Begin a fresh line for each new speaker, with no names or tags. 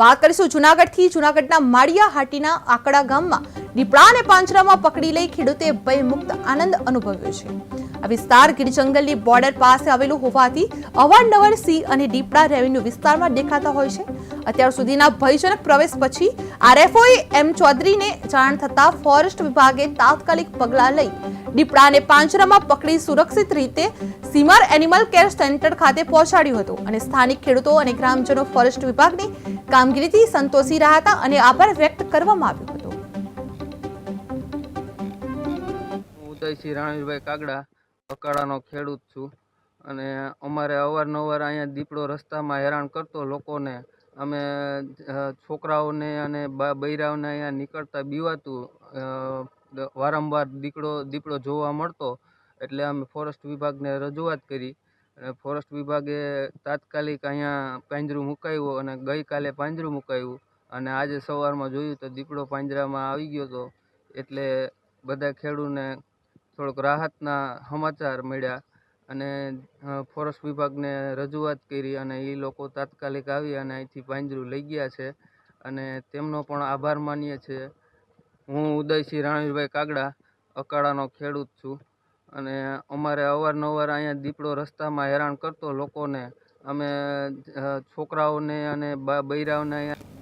વાત કરીશું જુનાગઢથી. જુનાગઢના માળિયા હાટીના આકડા ગામમાં દીપડાને પાંજરામાં પકડી લઈ ખેડૂતે ભયમુક્ત આનંદ અનુભવ્યો છે. આ વિસ્તાર ગીર જંગલની બોર્ડર પાસે આવેલું હોવાથી અવારનવાર સિંહ અને દીપડા રેવન્યુ વિસ્તારમાં દેખાતા હોય છે. અત્યાર સુધીના ભયજનક પ્રવેશ પછી આરએફઓએ એમ ચૌધરીને જાણ થતાં ફોરેસ્ટ વિભાગે તાત્કાલિક પગલાં લઈ દીપડાને પાંજરામાં પકડી સુરક્ષિત રીતે સીમાર એનિમલ કેર સેન્ટર ખાતે પહોંચાડ્યું હતું અને સ્થાનિક ખેડૂતો અને ગ્રામજનો ફોરેસ્ટ વિભાગની કામગીરીથી સંતોષી રહ્યા હતા અને આભાર વ્યક્ત કરવામાં આવ્યો હતો.
હું ઉદયસિંહ રાણવીરભાઈ કાગડા પકાડાનો ખેડૂત છું અને અમારે અવારનવાર અહીંયા દીપડો રસ્તામાં હેરાન કરતો લોકોને, અમે છોકરાઓને અને બૈરાઓને અહીંયા નીકળતા બીવાતું વારંવાર દીકડો, દીપડો જોવા મળતો એટલે અમે ફોરેસ્ટ વિભાગને રજૂઆત કરી અને ફોરેસ્ટ વિભાગે તાત્કાલિક અહીંયા પાંજરું મુકાવ્યું અને ગઈકાલે પાંજરું મુકાવ્યું અને આજે સવારમાં જોયું તો દીપડો પાંજરામાં આવી ગયો હતો એટલે બધા ખેડૂને થોડોક રાહતના સમાચાર મળ્યા અને ફોરેસ્ટ વિભાગને રજૂઆત કરી અને એ લોકો તાત્કાલિક આવી અને અહીંથી પાંજરું લઈ ગયા છે અને તેમનો પણ આભાર માનીએ છીએ. હું ઉદયસિંહ રાણીભાઈ કાગડા, અકાળાનો ખેડૂત છું અને અમારે અવારનવાર અહીંયા દીપડો રસ્તામાં હેરાન કરતો લોકોને, અમે છોકરાઓને અને બૈરાઓને અહીંયા